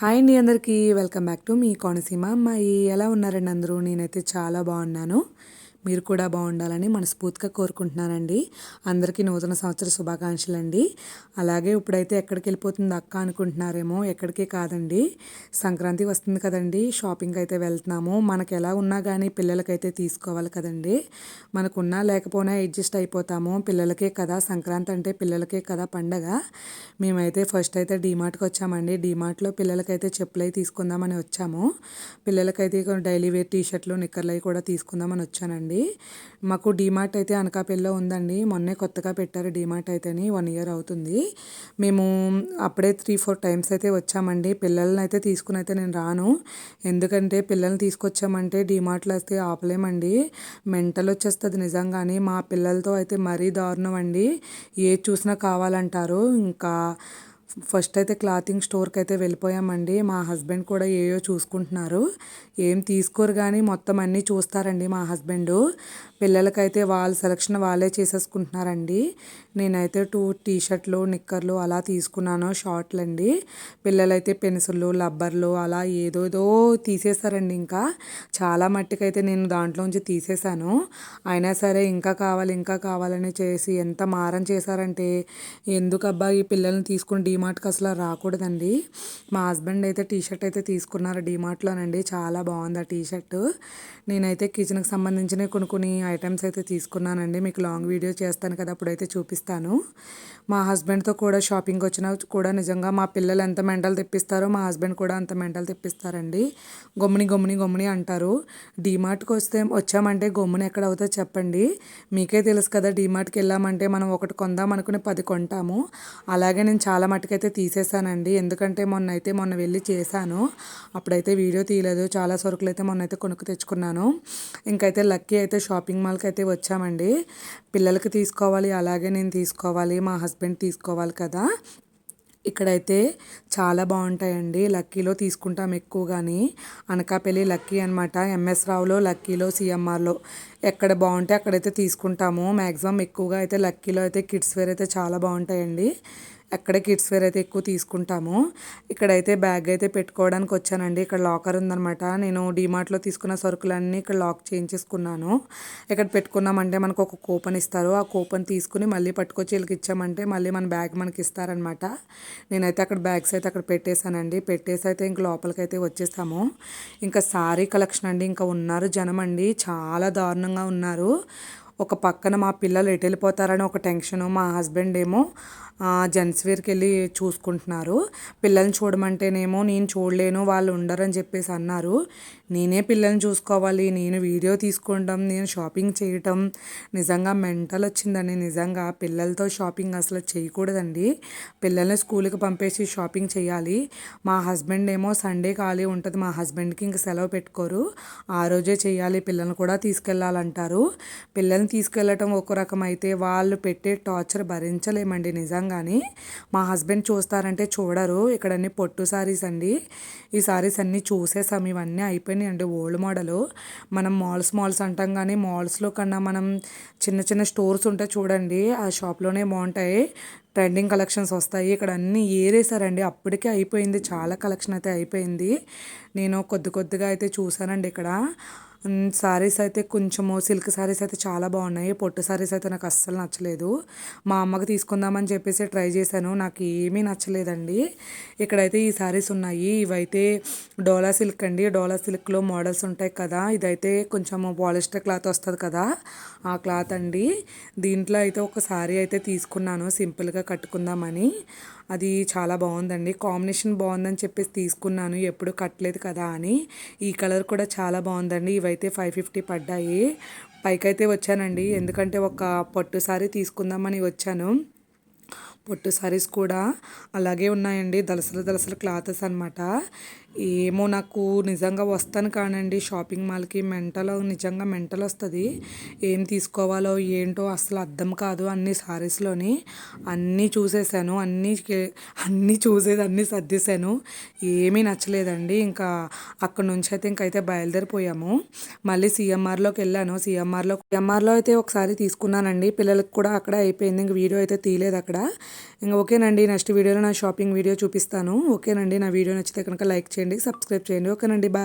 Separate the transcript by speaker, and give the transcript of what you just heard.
Speaker 1: Hi అండి అందరికీ. Welcome back to మీ కోనసీమ అమ్మాయి. ఎలా ఉన్నారండి అందరూ? నేనైతే చాలా బాగున్నాను. మీరు కూడా బాగుండాలని మనస్ఫూర్తిగా కోరుకుంటున్నానండి. అందరికీ నూతన సంవత్సర శుభాకాంక్షలు అండి అలాగే ఇప్పుడైతే ఎక్కడికి వెళ్ళిపోతుంది అక్క అనుకుంటున్నారేమో ఎక్కడికి కాదండి. సంక్రాంతి వస్తుంది కదండి షాపింగ్ అయితే వెళ్తున్నాము. మనకు ఎలా ఉన్నా కానీ పిల్లలకైతే తీసుకోవాలి కదండి. మనకున్నా లేకపోయినా అడ్జస్ట్ అయిపోతాము. పిల్లలకే కదా సంక్రాంతి అంటే పిల్లలకే కదా పండగ. మేమైతే ఫస్ట్ అయితే డీమార్ట్కి వచ్చామండి. డీమార్ట్లో పిల్లలకైతే చెప్పులు అయితే తీసుకుందామని వచ్చాము. పిల్లలకైతే డైలీ వేర్ టీ షర్ట్లు నిక్కర్లు అవి కూడా తీసుకుందామని వచ్చానండి. అండి మాకు డీమార్ట్ అయితే అనకాపల్లిలో ఉందండి. మొన్నే కొత్తగా పెట్టారు డీమార్ట్ అయితేని వన్ ఇయర్ అవుతుంది. మేము అప్పుడే త్రీ ఫోర్ టైమ్స్ అయితే వచ్చామండి. పిల్లల్ని అయితే తీసుకుని అయితే నేను రాను. ఎందుకంటే పిల్లల్ని తీసుకొచ్చామంటే డీమార్ట్లో వస్తే ఆపలేమండి. మెంటల్ వచ్చేస్తుంది నిజంగానే. మా పిల్లలతో అయితే మరీ దారుణం అండి. ఏది చూసినా కావాలంటారు. ఇంకా ఫస్ట్ అయితే క్లాతింగ్ స్టోర్కి అయితే వెళ్ళిపోయామండి. మా హస్బెండ్ కూడా ఏయో చూసుకుంటున్నారు. ఏం తీసుకోరు కానీ మొత్తం అన్నీ చూస్తారండి మా హస్బెండ్. పిల్లలకైతే వాళ్ళ సెలక్షన్ వాళ్ళే చేసేసుకుంటున్నారండి. నేనైతే టూ టీ షర్ట్లు నిక్కర్లు అలా తీసుకున్నాను షార్ట్లు అండి పిల్లలైతే పెన్సిళ్ళు లబ్బర్లు అలా ఏదోదో తీసేశారండి ఇంకా. చాలా మట్టికైతే నేను దాంట్లోంచి తీసేశాను. అయినా సరే ఇంకా కావాలి ఇంకా కావాలని చేసి ఎంత మారం చేశారంటే ఎందుకబ్బా ఈ పిల్లల్ని తీసుకుని డీమార్ట్కి అసలు రాకూడదండి. మా హస్బెండ్ అయితే టీ షర్ట్ అయితే తీసుకున్నారు డీమార్ట్లోనండి చాలా బాగుంది ఆ టీ షర్ట్ నేనైతే కిచెన్కి సంబంధించినవి కొన్ని కొన్ని ఐటమ్స్ అయితే తీసుకున్నానండి. మీకు లాంగ్ వీడియో చేస్తాను కదా అప్పుడైతే చూపిస్తాను. మా హస్బెండ్తో కూడా షాపింగ్ వచ్చిన కూడా నిజంగా మా పిల్లలు ఎంత మెంటల్ తెప్పిస్తారో మా హస్బెండ్ కూడా అంత మెంటల్ తెప్పిస్తారండి. గమ్ముని గమ్ముని గమ్ముని అంటారు. డీమార్ట్కి వస్తే వచ్చామంటే గమ్ముని ఎక్కడ అవుతుందో చెప్పండి. మీకే తెలుసు కదా డీమార్ట్కి వెళ్ళామంటే మనం ఒకటి కొందాం అనుకుని పది కొంటాము. అలాగే నేను చాలా మటుకు అయితే తీసేసానండి. ఎందుకంటే మొన్న అయితే మొన్న వెళ్ళి చేశాను. అప్పుడైతే వీడియో తీయలేదు. చాలా సరుకులు అయితే మొన్న అయితే కొనుక్కు తెచ్చుకున్నాను. ఇంకైతే లక్కీ అయితే షాపింగ్ మాల్కి అయితే వచ్చామండి. పిల్లలకి తీసుకోవాలి అలాగే నేను తీసుకోవాలి మా హస్బెండ్ తీసుకోవాలి కదా. ఇక్కడైతే చాలా బాగుంటాయండి. లక్కీలో తీసుకుంటాం ఎక్కువగాని. అనకాపల్లి లక్కీ అనమాట ఎంఎస్ రావులో లక్కీలో సిఎంఆర్లో ఎక్కడ బాగుంటే అక్కడైతే తీసుకుంటాము. మ్యాక్సిమం ఎక్కువగా అయితే లక్కీలో అయితే కిడ్స్ వేర్ అయితే చాలా బాగుంటాయండి. అక్కడే కిడ్స్ వేర్ అయితే ఎక్కువ తీసుకుంటాము ఇక్కడైతే బ్యాగ్ అయితే పెట్టుకోవడానికి వచ్చానండి. ఇక్కడ లాకర్ ఉందనమాట నేను డీమార్ట్లో తీసుకున్న సరుకులన్నీ ఇక్కడ లాక్ చేయించేసుకున్నాను. ఇక్కడ పెట్టుకున్నామంటే మనకు ఒక కూపన్ ఇస్తారు. ఆ కూపన్ తీసుకుని మళ్ళీ పట్టుకొచ్చి వీళ్ళకి ఇచ్చామంటే మళ్ళీ మన బ్యాగ్ మనకి ఇస్తారనమాట నేనైతే అక్కడ బ్యాగ్స్ అయితే అక్కడ పెట్టేశానండి. పెట్టేసి అయితే ఇంక లోపలికైతే అయితే వచ్చేసాము. ఇంకా సారీ కలెక్షన్ అండి. ఇంకా ఉన్నారు జనం అండి. చాలా దారుణంగా ఉన్నారు. ఒక పక్కన మా పిల్లలు ఎటు వెళ్ళిపోతారని ఒక టెన్షను మా హస్బెండ్ ఏమో జెంట్స్వేర్కి వెళ్ళి చూసుకుంటున్నారు. పిల్లల్ని చూడమంటేనేమో నేను చూడలేను వాళ్ళు ఉండరని చెప్పేసి అన్నారు. నేనే పిల్లల్ని చూసుకోవాలి నేను వీడియో తీసుకోవడం నేను షాపింగ్ చేయటం. నిజంగా మెంటల్ వచ్చిందండి నిజంగా పిల్లలతో షాపింగ్ అసలు చేయకూడదండి. పిల్లల్ని స్కూల్కి పంపేసి షాపింగ్ చేయాలి. మా హస్బెండ్ ఏమో సండే ఖాళీ ఉంటుంది మా హస్బెండ్కి ఇంక సెలవు పెట్టుకోరు. ఆ రోజే చేయాలి పిల్లల్ని కూడా తీసుకెళ్ళాలంటారు. పిల్లల్ని తీసుకెళ్ళటం ఒక రకం అయితే వాళ్ళు పెట్టే టార్చర్ భరించలేమండి నిజంగానే. మా హస్బెండ్ చూస్తారంటే చూడరు. ఇక్కడ అన్ని పొట్టు సారీస్ అండి. ఈ సారీస్ అన్నీ చూసేసాం. ఇవన్నీ అయిపోయినాయి అండి ఓల్డ్ మోడల్. మనం మాల్స్ మాల్స్ అంటాం కానీ మాల్స్లో కన్నా మనం చిన్న చిన్న స్టోర్స్ ఉంటే చూడండి ఆ షాప్లోనే బాగుంటాయి. ట్రెండింగ్ కలెక్షన్స్ వస్తాయి. ఇక్కడ అన్నీ ఏరేసారండి అప్పటికే అయిపోయింది. చాలా కలెక్షన్ అయితే అయిపోయింది. నేను కొద్ది కొద్దిగా అయితే చూసానండి ఇక్కడ. శారీస్ అయితే కొంచెము సిల్క్ శారీస్ అయితే చాలా బాగున్నాయి. పొట్టు శారీస్ అయితే నాకు అస్సలు నచ్చలేదు. మా అమ్మకి తీసుకుందామని చెప్పేసి ట్రై చేశాను. నాకు ఏమీ నచ్చలేదండి. ఇక్కడైతే ఈ శారీస్ ఉన్నాయి. ఇవైతే డోలా సిల్క్ అండి. డోలా సిల్క్లో మోడల్స్ ఉంటాయి కదా. ఇదైతే కొంచెము పాలిస్టర్ క్లాత్ వస్తుంది కదా. ఆ క్లాత్ అండి. దీంట్లో అయితే ఒక శారీ అయితే తీసుకున్నాను. సింపుల్గా కట్టుకుందామని. అది చాలా బాగుందండి. కాంబినేషన్ బాగుందని చెప్పేసి తీసుకున్నాను. ఎప్పుడు కట్టలేదు కదా అని. ఈ కలర్ కూడా చాలా బాగుందండి. ఇవైతే అయితే ఫైవ్ ఫిఫ్టీ పడ్డాయి. పైకైతే వచ్చానండి. ఎందుకంటే ఒక పట్టు సారీ తీసుకుందామని వచ్చాను. పొట్టు సారీస్ కూడా అలాగే ఉన్నాయండి. దలసలు దలసలు క్లాతెస్ అనమాట ఏమో నాకు నిజంగా వస్తాను కానండి. షాపింగ్ మాల్కి మెంటల్ నిజంగా మెంటల్ వస్తుంది. ఏం తీసుకోవాలో ఏంటో అసలు అర్థం కాదు అన్ని సారీస్లోని. అన్నీ చూసేసాను అన్నీ అన్నీ చూసేది అన్నీ సర్దేశాను. ఏమీ నచ్చలేదండి. ఇంకా అక్కడ నుంచి అయితే ఇంకైతే బయలుదేరిపోయాము. మళ్ళీ సిఎంఆర్లోకి వెళ్ళాను. సిఎంఆర్లో సిఎంఆర్లో అయితే ఒకసారి తీసుకున్నానండి. పిల్లలకి కూడా అక్కడ అయిపోయింది. ఇంక వీడియో అయితే తీయలేదు అక్కడ. ఇంకా ఓకేనండి. నెక్స్ట్ వీడియోలో నా షాపింగ్ వీడియో చూపిస్తాను. ఓకేనండి. నా వీడియో నచ్చితే కనుక లైక్ చేయండి సబ్స్క్రైబ్ చేయండి. ఓకేనండి బాయ్